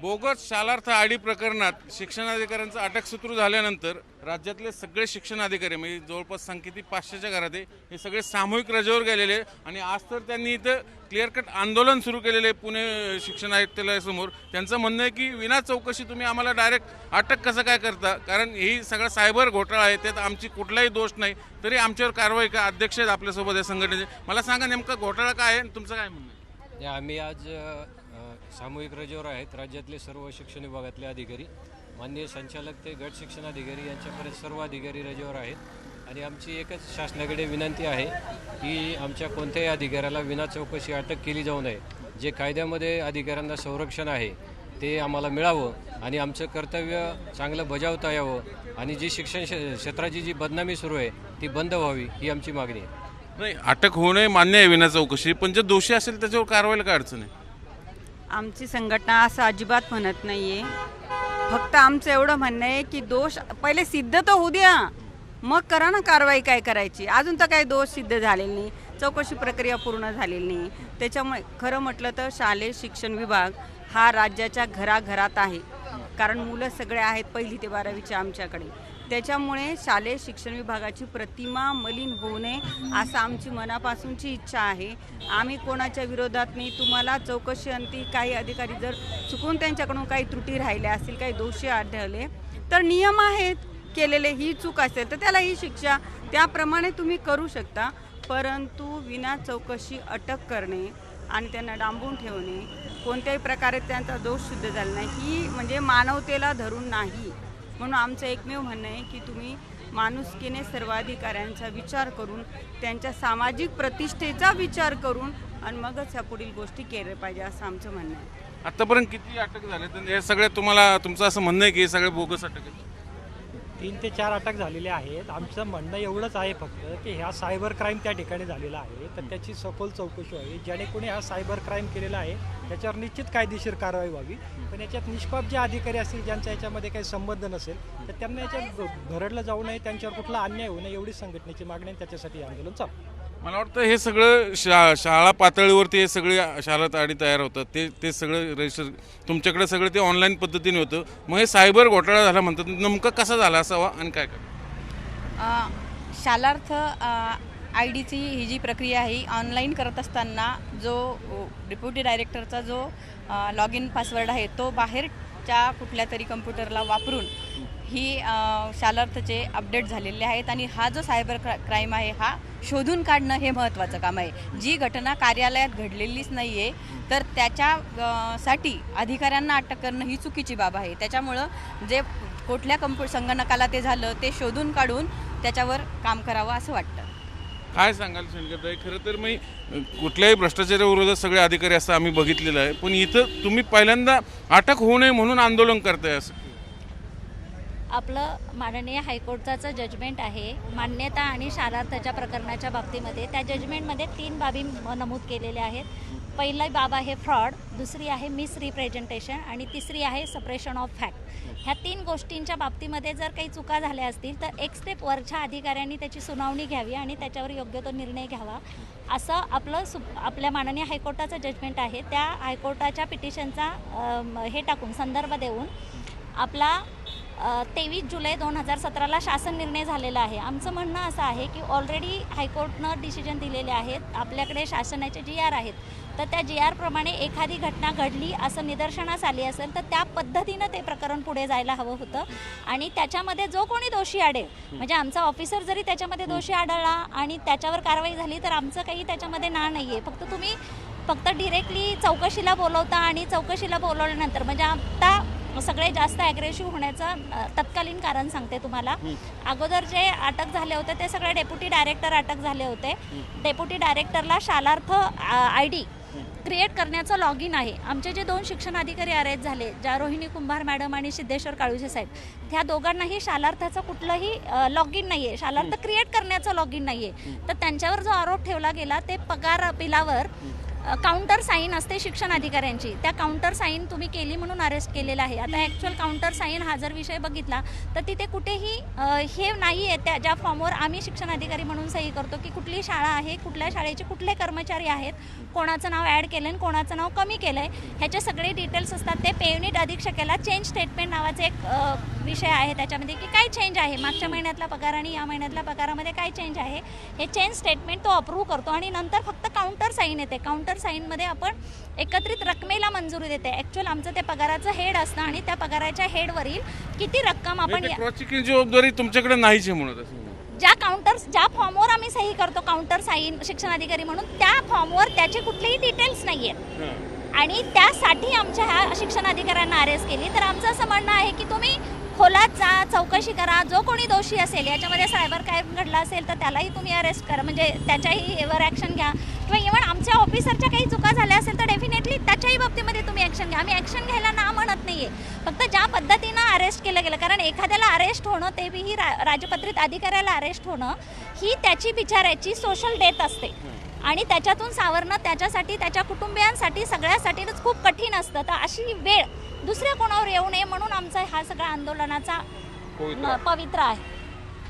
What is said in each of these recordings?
Bogus Shalarth आडी प्रकरणात शिक्षणाधिकाऱ्यांचं अटकसूत्र झाल्यानंतर राज्यातले सगळे शिक्षण अधिकारी म्हणजे जवळपास सांकेतिक पाचशेच्या घरात आहे हे सगळे सामूहिक रजेवर गेलेले आहे. आणि आज तर त्यांनी इथं क्लिअर कट आंदोलन सुरू केलेलं आहे पुणे शिक्षण आयुक्तालयासमोर. त्यांचं म्हणणं आहे की विना चौकशी तुम्ही आम्हाला डायरेक्ट अटक कसं काय करता? कारण ही सगळा सायबर घोटाळा आहे त्यात आमची कुठलाही दोष नाही. तरी आमच्यावर कारवाई का अध्यक्ष आहेत आपल्यासोबत या संघटनेचे. मला सांगा नेमका घोटाळा काय आहे आणि तुमचं काय म्हणणं आहे? या आम्ही आज सामूहिक रजेवर आहेत. राज्यातले सर्व शिक्षण विभागातले अधिकारी माननीय संचालक ते गट शिक्षणाधिकारी यांच्यापर्यंत सर्व अधिकारी रजेवर आहेत. आणि आमची एकच शासनाकडे विनंती आहे की आमच्या कोणत्याही अधिकाऱ्याला विना चौकशी अटक केली जाऊ नये. जे कायद्यामध्ये अधिकाऱ्यांना संरक्षण आहे ते आम्हाला मिळावं आणि आमचं कर्तव्य चांगलं बजावता यावं आणि जी शिक्षण क्षेत्राची जी बदनामी सुरू आहे ती बंद व्हावी ही आमची मागणी आहे. नाही अटक होऊ नये मान्य आहे विना चौकशी पण जे दोषी असेल त्याच्यावर कारवाईला काय अडचण आहे? आमची संघटना असं अजिबात म्हणत नाहीये. फक्त आमचं एवढं म्हणणं आहे की दोष पहिले सिद्ध तर होऊ द्या. मग करा ना कारवाई काय करायची. अजून तर काही दोष सिद्ध झालेले नाही. चौकशी प्रक्रिया पूर्ण झालेली नाही. त्याच्यामुळे खरं म्हटलं तर शालेय शिक्षण विभाग हा राज्याच्या घराघरात आहे. कारण मुलं सगळे आहेत पहिली ते बारावीचे आमच्याकडे. त्याच्यामुळे शालेय शिक्षण विभागाची प्रतिमा मलिन होऊ नये असं आमची मनापासूनची इच्छा आहे. आम्ही कोणाच्या विरोधात नाही. तुम्हाला चौकशी अंती काही अधिकारी जर चुकून त्यांच्याकडून काही त्रुटी राहिल्या असतील काही दोषी आढळले तर नियम आहेत केलेले. ही चूक असेल तर त्याला ही शिक्षा त्याप्रमाणे तुम्ही करू शकता. परंतु विना चौकशी अटक करणे आणि त्यांना डांबून ठेवणे कोणत्याही प्रकारे त्यांचा दोष सिद्ध झाला नाही. ही म्हणजे मानवतेला धरून नाही. म्हणून आमचं एकमेव म्हणणं आहे की तुम्ही माणुसकीने सर्व अधिकाऱ्यांचा विचार करून त्यांच्या सामाजिक प्रतिष्ठेचा विचार करून आणि मगच ह्या पुढील गोष्टी केल्या पाहिजे असं आमचं म्हणणं आहे. आतापर्यंत किती अटक झाले? तर हे सगळे तुम्हाला तुमचं असं म्हणणं आहे की हे सगळे बोगस अटक आहे तीन ते चार अटक झालेले आहेत. आमचं म्हणणं एवढंच आहे फक्त की ह्या सायबर क्राईम त्या ठिकाणी झालेला आहे. तर त्याची सखोल चौकशी व्हावी. ज्याने कोणी हा सायबर क्राईम केलेला आहे त्याच्यावर निश्चित कायदेशीर कारवाई व्हावी. पण याच्यात निष्पाप जे अधिकारी असतील ज्यांचा याच्यामध्ये काही संबंध नसेल तर त्यांना याच्यात भरडलं जाऊ नये त्यांच्यावर कुठला अन्याय होऊ नये एवढी संघटनेची मागणी त्याच्यासाठी आंदोलन चालू मला वाटतं हे सगळं शा शाळा पातळीवरती हे सगळे शाळा ताडी तयार होतात. ते ते सगळं रजिस्टर तुमच्याकडे सगळं ते ऑनलाईन पद्धतीने होतं. मग हे सायबर घोटाळा झाला म्हणतात नेमकं कसा झाला असावा आणि काय काय शालार्थ आय डीची ही जी प्रक्रिया आहे ऑनलाईन करत असताना जो डेप्युटी डायरेक्टरचा जो लॉग इन पासवर्ड आहे तो बाहेर च्या कुठल्या तरी कम्प्युटरला वापरून ही शालार्थचे अपडेट झालेले आहेत आणि हा जो सायबर क्रा क्राईम आहे हा शोधून काढणं हे महत्त्वाचं काम आहे. जी घटना कार्यालयात घडलेलीच नाही आहे तर त्याच्या साठी अधिकाऱ्यांना अटक करणं ही चुकीची बाब आहे. त्याच्यामुळं जे कुठल्या कंपु संगणकाला ते झालं ते शोधून काढून त्याच्यावर काम करावं असं वाटतं. काय सांगाल आहे खरं तर मी कुठल्याही भ्रष्टाचाराविरोधात सगळे अधिकारी असं आम्ही बघितलेलं आहे. पण इथं तुम्ही पहिल्यांदा अटक होऊ नये म्हणून आंदोलन करताय असं. आपलं माननीय हायकोर्टाचं जजमेंट आहे. मान्यता आणि शालार्थाच्या प्रकरणाच्या बाबतीमध्ये त्या जजमेंटमध्ये तीन बाबी म- नमूद केलेल्या आहेत. पहिली बाब आहे फ्रॉड दुसरी आहे मिस रिप्रेझेंटेशन आणि तिसरी आहे सप्रेशन ऑफ फॅक्ट. ह्या तीन गोष्टींच्या बाबतीमध्ये जर काही चुका झाल्या असतील तर एक स्टेप वरच्या अधिकाऱ्यांनी त्याची सुनावणी घ्यावी आणि त्याच्यावर योग्य तो निर्णय घ्यावा. असं आपलं सु आपल्या माननीय हायकोर्टाचं जजमेंट आहे. त्या हायकोर्टाच्या पिटिशनचा हे टाकून संदर्भ देऊन आपला तेवीस जुलै दोन हजार सतराला शासन निर्णय झालेला आहे. आमचं म्हणणं असं आहे की ऑलरेडी हायकोर्टनं डिसिजन दिलेले आहेत. आपल्याकडे शासनाचे जी आर आहेत. तर त्या जी आरप्रमाणे एखादी घटना घडली असं निदर्शनास आली असेल तर त्या पद्धतीनं ते प्रकरण पुढे जायला हवं होतं. आणि त्याच्यामध्ये जो कोणी दोषी आढेल म्हणजे आमचा ऑफिसर जरी त्याच्यामध्ये दोषी आढळला आणि त्याच्यावर कारवाई झाली तर आमचं काही त्याच्यामध्ये ना नाही आहे फक्त तुम्ही फक्त डिरेक्टली चौकशीला बोलवता आणि चौकशीला बोलवल्यानंतर म्हणजे आता सगळे जास्त ॲग्रेसिव्ह होण्याचं तत्कालीन कारण सांगते तुम्हाला. अगोदर जे अटक झाले होते ते सगळे डेप्युटी डायरेक्टर अटक झाले होते. डेप्युटी डायरेक्टरला शालार्थ आय डी क्रिएट करण्याचं लॉग इन आहे. आमचे जे दोन शिक्षण अधिकारी अरेस्ट झाले ज्या रोहिणी कुंभार मॅडम आणि सिद्धेश्वर काळुजे साहेब त्या दोघांनाही शालार्थाचं कुठलंही लॉग इन नाही आहे शालार्थ क्रिएट करण्याचं लॉग इन नाही आहे तर त्यांच्यावर जो आरोप ठेवला गेला ते पगार बिलावर काउंटर साईन असते शिक्षण अधिकाऱ्यांची. त्या काउंटर साईन तुम्ही केली म्हणून अरेस्ट केलेलं आहे. आता ॲक्च्युअल काउंटर साईन हा जर विषय बघितला तर तिथे कुठेही हे नाही आहे त्या ज्या फॉर्मवर आम्ही शिक्षण अधिकारी म्हणून सही करतो की कुठली शाळा आहे कुठल्या शाळेचे कुठले कर्मचारी आहेत कोणाचं नाव ॲड केलं आणि कोणाचं नाव कमी केलं आहे ह्याचे सगळे डिटेल्स असतात. ते पेवनीट अधीक्षकेला चेंज स्टेटमेंट नावाचे एक विषय आहे त्याच्यामध्ये की काय चेंज आहे? मागच्या महिन्यातला पगार आणि या महिन्यातल्या पगारामध्ये काय चेंज आहे? हे चेंज स्टेटमेंट तो अप्रूव्ह करतो आणि नंतर फक्त काउंटर साईन येते. काउंटर साईनमध्ये आपण एकत्रित रकमेला मंजुरी देते. ॲक्च्युअल आमचं ते पगाराचं हेड असतं आणि त्या पगाराच्या हेडवरील किती रक्कम आपण चेकिंग जबाबदारी तुमच्याकडे नाहीच आहे म्हणत ज्या काउंटर ज्या फॉर्मवर आम्ही सही करतो काउंटर साईन शिक्षण अधिकारी म्हणून त्या फॉर्मवर त्याचे कुठलेही डिटेल्स नाही आहेत. आणि त्यासाठी आमच्या ह्या शिक्षण अधिकाऱ्यांना अरेस्ट केली. तर आमचं असं म्हणणं आहे की तुम्ही खोलात जा चौकशी करा जो कोणी दोषी असेल याच्यामध्ये सायबर क्राईम घडला असेल तर त्यालाही तुम्ही अरेस्ट करा. म्हणजे त्याच्याही एवर ॲक्शन घ्या. किंवा इव्हन आमच्या ऑफिसरच्या काही चुका झाल्या असेल तर डेफिनेटली त्याच्याही बाबतीमध्ये तुम्ही ॲक्शन घ्या. आम्ही ॲक्शन घ्यायला ना म्हणत नाही आहे फक्त ज्या पद्धतीनं अरेस्ट केलं गेलं कारण एखाद्याला अरेस्ट होणं ते बीही रा राजपत्रित अधिकाऱ्याला अरेस्ट होणं ही त्याची विचारायची सोशल डेथ असते. आणि त्याच्यातून सावरणं त्याच्यासाठी त्याच्या कुटुंबियांसाठी सगळ्यासाठीच खूप कठीण असतं. तर अशी वेळ दुसऱ्या कोणावर येऊ नये म्हणून आमचा हा सगळा आंदोलनाचा पवित्र आहे.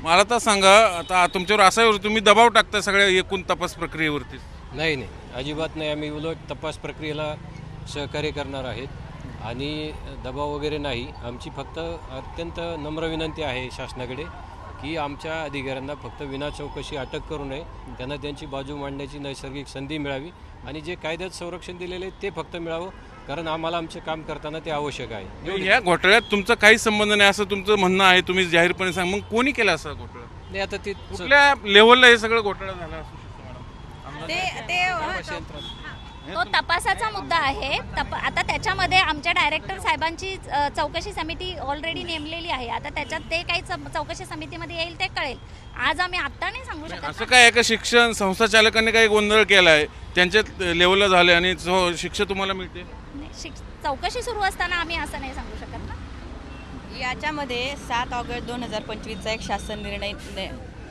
मला तर सांगा आता तुमच्यावर असा आहे, तुम्ही दबाव टाकता सगळ्या एकूण तपास प्रक्रियेवरती? नाही नाही. अजिबात नाही. आम्ही उलट तपास प्रक्रियेला सहकार्य करणार आहेत. आणि दबाव वगैरे नाही. आमची फक्त अत्यंत नम्र विनंती आहे शासनाकडे. की आमच्या अधिकाऱ्यांना फक्त विना चौकशी अटक करू नये. त्यांना त्यांची बाजू मांडण्याची नैसर्गिक संधी मिळावी आणि जे कायद्यात संरक्षण दिलेले आहे ते फक्त मिळावं कारण आम्हाला आमचे काम करताना ते आवश्यक आहे. या घोटाळ्यात तुमचा काही संबंध नाही असं तुमचं म्हणणं आहे तुम्ही जाहीरपणे सांग. मग कोणी केला असा घोटाळा? नाही आता ते कुठल्या लेवलला हे सगळं घोटाळा झाला असू शकतो मॅडम? ते तपासाचा मुद्दा आहे. तप आता त्याच्यामध्ये आमच्या डायरेक्टर साहेबांची चौकशी समिती ऑलरेडी नेमलेली आहे. आता त्याच्यात ते काही चौ- चौकशी समितीमध्ये येईल ते कळेल. आज आम्ही आत्ता नाही सांगू शकत असं काय आहे का शिक्षण? संस्था चालकांनी काही गोंधळ केला आहे त्यांच्या लेवलला झाले आणि जो शिक्षा तुम्हाला मिळते? नाही, शिक- चौकशी सुरू असताना आम्ही असं नाही सांगू शकत ना. याच्यामध्ये सात ऑगस्ट दोन हजार पंचवीसचा एक शासन निर्णय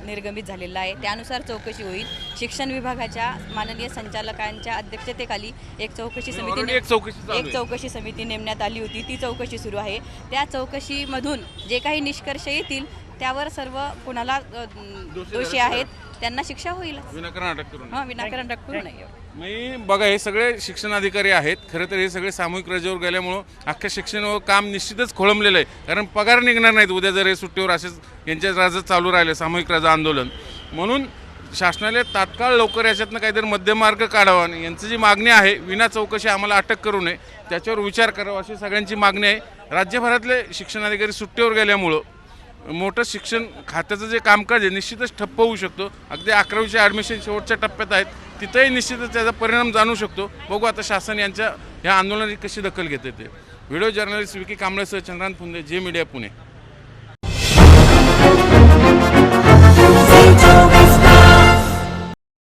निर्गमित झालेला आहे. त्यानुसार चौकशी होईल. शिक्षण विभागाच्या माननीय संचालकांच्या अध्यक्षतेखाली एक चौकशी समिती एक चौकशी एक. चौकशी समिती नेमण्यात आली होती. ती चौकशी सुरू आहे. त्या चौकशीमधून जे काही निष्कर्ष येतील त्यावर सर्व कुणाला दोषी आहेत त्यांना शिक्षा होईल. विनाकारण अटक करून हा विनाकारण रक्कम नाही. मी बघा हे सगळे शिक्षण अधिकारी आहेत. खरं तर हे सगळे सामूहिक रजेवर गेल्यामुळं अख्ख्या शिक्षण व काम निश्चितच खोळंबलेलं आहे. कारण पगार निघणार नाहीत. उद्या जर हे सुट्टीवर असेच यांच्या राजा चालू राहिले सामूहिक राजा आंदोलन. म्हणून शासनाला तात्काळ लवकर याच्यातनं काहीतरी मध्यमार्ग काढावा आणि यांची जी मागणी आहे विना चौकशी आम्हाला अटक करू नये त्याच्यावर विचार करावा अशी सगळ्यांची मागणी आहे. राज्यभरातले शिक्षण अधिकारी सुट्टीवर गेल्यामुळं मोठं शिक्षण खात्याचं जे कामकाज आहे निश्चितच ठप्प होऊ शकतो. अगदी अकरावीचे ॲडमिशन शेवटच्या टप्प्यात आहेत. तिथंही निश्चितच त्याचा परिणाम जाणू शकतो. बघू आता शासन यांच्या ह्या आंदोलनाची कशी दखल घेते ते. व्हिडिओ जर्नलिस्ट विकी कांबळेसह चंद्रांत फुंदे जे मीडिया पुणे.